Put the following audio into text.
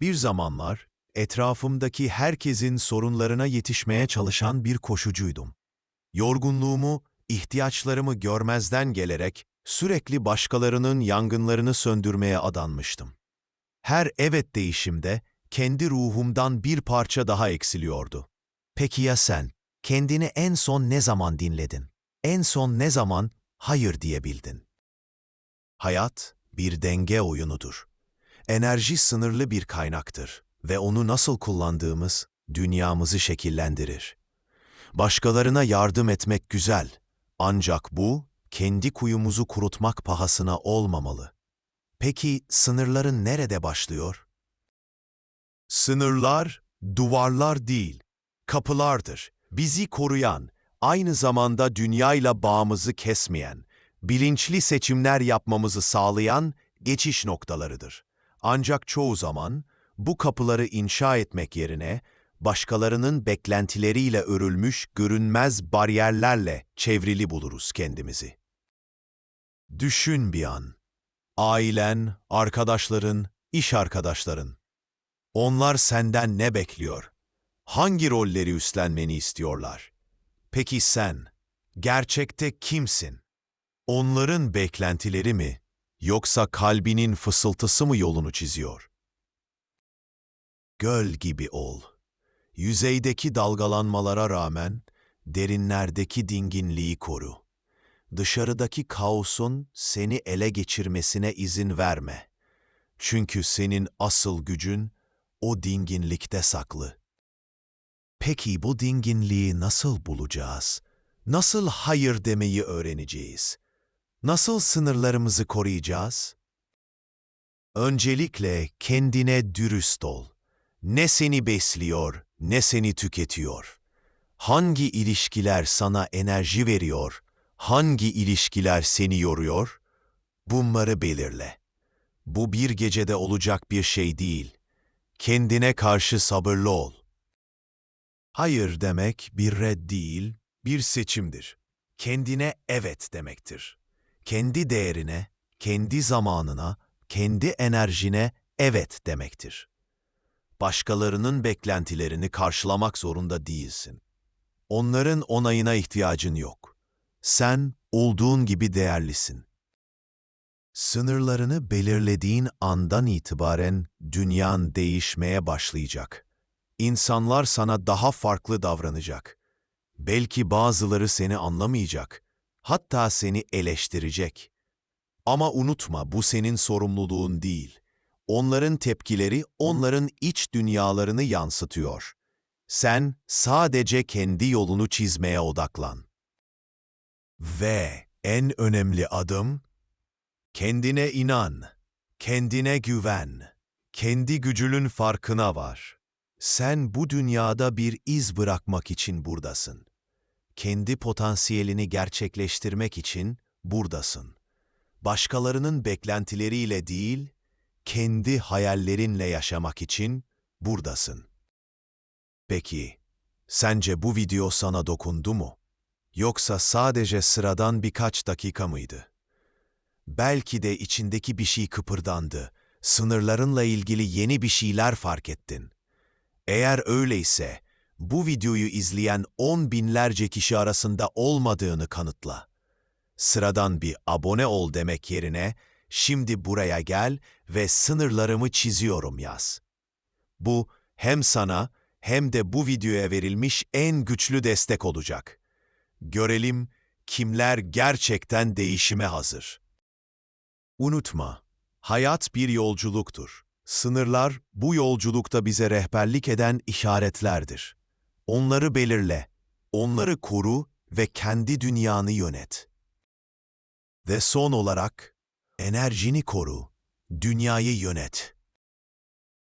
Bir zamanlar etrafımdaki herkesin sorunlarına yetişmeye çalışan bir koşucuydum. Yorgunluğumu, ihtiyaçlarımı görmezden gelerek sürekli başkalarının yangınlarını söndürmeye adanmıştım. Her evet değişimde kendi ruhumdan bir parça daha eksiliyordu. Peki ya sen? Kendini en son ne zaman dinledin? En son ne zaman hayır diyebildin? Hayat bir denge oyunudur. Enerji sınırlı bir kaynaktır ve onu nasıl kullandığımız dünyamızı şekillendirir. Başkalarına yardım etmek güzel ancak bu kendi kuyumuzu kurutmak pahasına olmamalı. Peki sınırların nerede başlıyor? Sınırlar duvarlar değil, kapılardır. Bizi koruyan, aynı zamanda dünyayla bağımızı kesmeyen, bilinçli seçimler yapmamızı sağlayan geçiş noktalarıdır. Ancak çoğu zaman bu kapıları inşa etmek yerine başkalarının beklentileriyle örülmüş görünmez bariyerlerle çevrili buluruz kendimizi. Düşün bir an. Ailen, arkadaşların, iş arkadaşların. Onlar senden ne bekliyor? Hangi rolleri üstlenmeni istiyorlar? Peki sen, gerçekte kimsin? Onların beklentileri mi, yoksa kalbinin fısıltısı mı yolunu çiziyor? Göl gibi ol. Yüzeydeki dalgalanmalara rağmen derinlerdeki dinginliği koru. Dışarıdaki kaosun seni ele geçirmesine izin verme. Çünkü senin asıl gücün o dinginlikte saklı. Peki bu dinginliği nasıl bulacağız? Nasıl hayır demeyi öğreneceğiz? Nasıl sınırlarımızı koruyacağız? Öncelikle kendine dürüst ol. Ne seni besliyor, ne seni tüketiyor. Hangi ilişkiler sana enerji veriyor, hangi ilişkiler seni yoruyor? Bunları belirle. Bu bir gecede olacak bir şey değil. Kendine karşı sabırlı ol. Hayır demek bir red değil, bir seçimdir. Kendine evet demektir. Kendi değerine, kendi zamanına, kendi enerjine evet demektir. Başkalarının beklentilerini karşılamak zorunda değilsin. Onların onayına ihtiyacın yok. Sen olduğun gibi değerlisin. Sınırlarını belirlediğin andan itibaren dünyan değişmeye başlayacak. İnsanlar sana daha farklı davranacak. Belki bazıları seni anlamayacak. Hatta seni eleştirecek. Ama unutma bu senin sorumluluğun değil. Onların tepkileri onların iç dünyalarını yansıtıyor. Sen sadece kendi yolunu çizmeye odaklan. Ve en önemli adım, kendine inan, kendine güven, kendi gücünün farkına var. Sen bu dünyada bir iz bırakmak için buradasın. Kendi potansiyelini gerçekleştirmek için buradasın. Başkalarının beklentileriyle değil, kendi hayallerinle yaşamak için buradasın. Peki, sence bu video sana dokundu mu? Yoksa sadece sıradan birkaç dakika mıydı? Belki de içindeki bir şey kıpırdandı, sınırlarınla ilgili yeni bir şeyler fark ettin. Eğer öyleyse, bu videoyu izleyen on binlerce kişi arasında olmadığını kanıtla. Sıradan bir abone ol demek yerine, şimdi buraya gel ve sınırlarımı çiziyorum yaz. Bu hem sana hem de bu videoya verilmiş en güçlü destek olacak. Görelim kimler gerçekten değişime hazır. Unutma, hayat bir yolculuktur. Sınırlar bu yolculukta bize rehberlik eden işaretlerdir. Onları belirle, onları koru ve kendi dünyanı yönet. Ve son olarak, enerjini koru, dünyayı yönet.